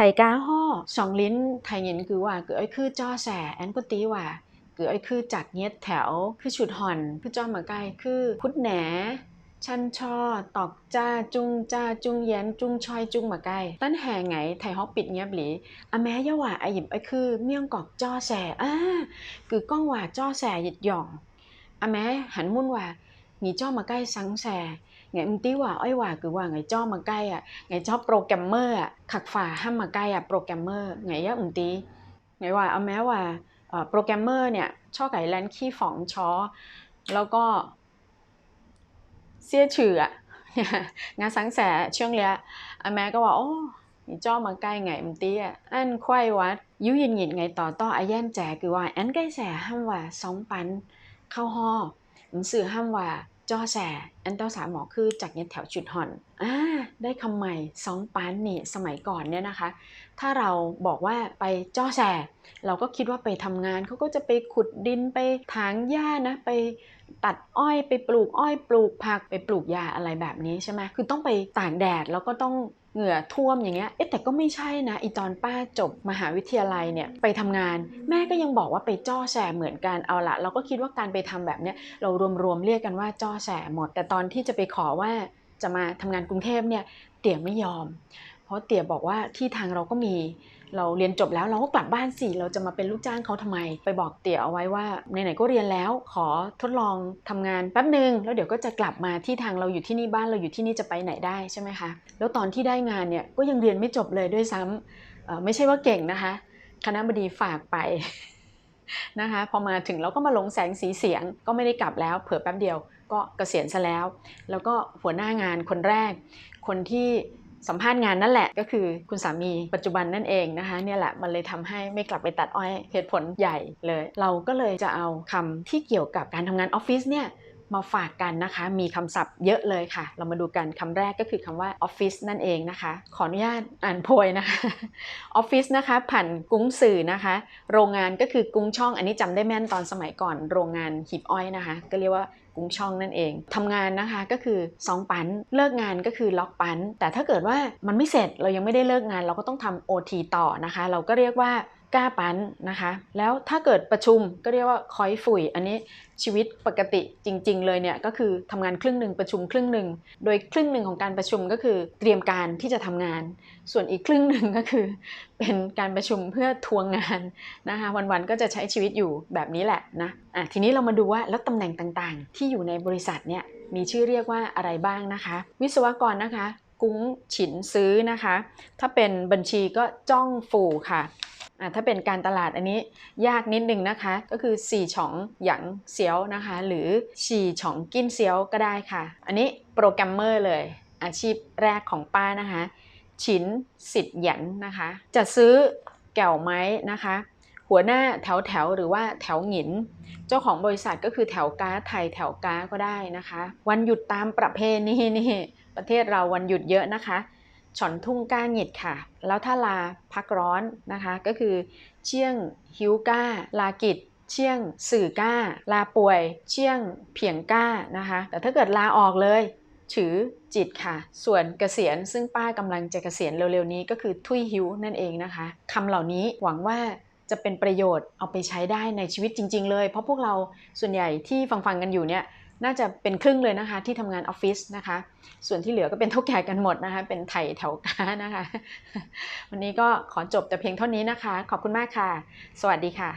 ไกาห่อสองลิ้นไทยเงินคือว่าคือไอ้คือจ้อแสแอนกุตีว่าคือไอ้คือจักเงียดแถว คือฉุดห่อน คือจ้อมาไกลคือพุดแหนชันช่อตอกจ้าจุงจ้าจุงแย็นจุงชอยจุ้งมาไกลตั้นแห่ไงไทยฮอกปิดเงียบหลีอะแม้เยะว่าไอหยิบไอคือเมี่ยงกอกจ้อแสอ่าคือก้องว่าจ้อแสหยิดหย่องอะแม้หันมุ่นว่า หนีจ้อมาใกล้สังแส ngày em tí ว่าอ้อยว่าคือว่าไงจ้อมาใกล้อะไงจ้อโปรแกรมเมอร์อะขักฝ่าห้ามมาใกล้อะโปรแกรมเมอร์ไงยะอุมตีไงว่าเอาแม้ว่าโปรแกรมเมอร์เนี่ยช่อไก่แลนขี้ฝองช้อแล้วก็เสียชื่ออะเนี่ยงานสังแสช่วงเนี้ยอาแม่ก็ว่าโอ้你จ้อมาใกล้ไงอุมตีอะอันควายวัดยุยินหยินไงต่อต่ออาย่นแจคือว่าอันใกล้แสห้ามว่าสองปันเข้าห่อ หนังสือห้ามว่าจ้อแส อันเต้าสามหมอคือจากเนี้ยแถวจุดห่อนอ่าได้คำใหม่สองปันนี่สมัยก่อนเนี่ยนะคะ ถ้าเราบอกว่าไปจ้อแสเราก็คิดว่าไปทำงานเขาก็จะไปขุดดินไปถางหญ้านะไปตัดอ้อยไปปลูกอ้อยปลูกผักไปปลูกยาอะไรแบบนี้ใช่ไหมคือต้องไปตากแดดแล้วก็ต้องเหงื่อท่วมอย่างเงี้ย เอ๊ะแต่ก็ไม่ใช่นะ อีตอนป้าจบมหาวิทยาลัยเนี่ยไปทำงาน แม่ก็ยังบอกว่าไปจ้อแสเหมือนกันเอาละเราก็คิดว่าการไปทำแบบเนี้ยเรารวมๆเรียกกันว่าจ้อแสหมด แต่ตอนอนที่จะไปขอว่าจะมาทำงานกรุงเทพเนี่ยเตี๋ยไม่ยอม เพราะเตี๋ยบอกว่าที่ทางเราก็มีเราเรียนจบแล้วเราก็กลับบ้านสิเราจะมาเป็นลูกจ้างเขาทำไม ไปบอกเตี๋ยเอาไว้ว่าไหนๆก็เรียนแล้วขอทดลองทำงานแป๊บหนึ่งแล้วเดี๋ยวก็จะกลับมาที่ทางเราอยู่ที่นี่บ้านเราอยู่ที่นี่จะไปไหนได้ใช่ไหมคะแล้วตอนที่ได้งานเนี่ยก็ยังเรียนไม่จบเลยด้วยซ้ำเอ่อไม่ใช่ว่าเก่งนะคะ คณะบดีฝากไปนะคะพอมาถึงเราก็มาลงแสงสีเสียงก็ไม่ได้กลับแล้วเผื่อแป๊บเดียว ก็เกษียณซะแล้ว แล้วก็หัวหน้างานคนแรก คนที่สัมภาษณ์งานนั่นแหละก็คือคุณสามีปัจจุบันนั่นเองนะคะเนี่ยแหละมันเลยทำให้ไม่กลับไปตัดอ้อยเหตุผลใหญ่เลย เราก็เลยจะเอาคำที่เกี่ยวกับการทำงานออฟฟิศเนี่ยมาฝากกันนะคะ มีคำศัพท์เยอะเลยค่ะ เรามาดูกันคำแรกก็คือคำว่าออฟฟิศนั่นเองนะคะ ขออนุญาตอ่านโพยนะคะออฟฟิศนะคะผ่านกุ้งสื่อนะคะ โรงงานก็คือกุ้งช่องอันนี้จำได้แม่นตอนสมัยก่อน โรงงานหีบอ้อยนะคะ ก็เรียกว่า กุ้งช่องนั่นเองทำงานนะคะก็คือสองปันเลิกงานก็คือล็อกปันแต่ถ้าเกิดว่ามันไม่เสร็จเรายังไม่ได้เลิกงาน เราก็ต้องทำ OT ต่อนะคะ เราก็เรียกว่า กล้าปันนะคะ แล้วถ้าเกิดประชุมก็เรียกว่าคอยฝุ่ย อันนี้ชีวิตปกติจริง ๆ เลยเนี่ยก็คือทำงานครึ่งหนึ่งประชุมครึ่งหนึ่งโดยครึ่งหนึ่งของการประชุมก็คือเตรียมการที่จะทำงาน ส่วนอีกครึ่งหนึ่งก็คือ เป็นการประชุมเพื่อทวงงานนะคะวันๆก็จะใช้ชีวิตอยู่แบบนี้แหละนะอะทีนี้เรามาดูว่าแล้วตำแหน่งต่างๆ ที่อยู่ในบริษัทเนี่ยมีชื่อเรียกว่าอะไรบ้างนะคะ วิศวกรนะคะ กุ้งฉินซื้อนะคะ ถ้าเป็นบัญชีก็จ้องฟูค่ะ อะถ้าเป็นการตลาดอันนี้ยากนิดนึงนะคะ ก็คือ4ฉองหยางเซียวนะคะ หรือฉีฉองกินเซียวก็ได้ค่ะ อันนี้โปรแกรมเมอร์เลย อาชีพแรกของป้านะคะฉินสิทธิ์หยันนะคะ จะซื้อแก่วไม้นะคะ หัวหน้าแถวแถวหรือว่าแถวหงิน เจ้าของบริษัทก็คือแถวก้าไทยแถวก้าก็ได้นะคะ วันหยุดตามประเพณีนี่ประเทศเราวันหยุดเยอะนะคะ ฉอนทุ่งก้าหงิดค่ะ แล้วถ้าลาพักร้อนนะคะ ก็คือ เชี่ยงฮิวก้า ลากิจเชี่ยงสื่อก้า ลาป่วย เชี่ยงเพียงก้านะคะ แต่ถ้าเกิดลาออกเลยถือจิตค่ะ ส่วนเกษียณซึ่งป้ากำลังจะเกษียณเร็วๆนี้ก็คือทุยหิวนั่นเองนะคะคำเหล่านี้หวังว่าจะเป็นประโยชน์เอาไปใช้ได้ในชีวิตจริง ๆ เลย เพราะพวกเราส่วนใหญ่ที่ฟังๆกันอยู่เนี่ย น่าจะเป็นครึ่งเลยนะคะที่ทำงานออฟฟิศนะคะ ส่วนที่เหลือก็เป็นทุกแก่กันหมดนะคะ เป็นไถ่แถวก้านะคะ วันนี้ก็ขอจบแต่เพียงเท่านี้นะคะ ขอบคุณมากค่ะ สวัสดีค่ะ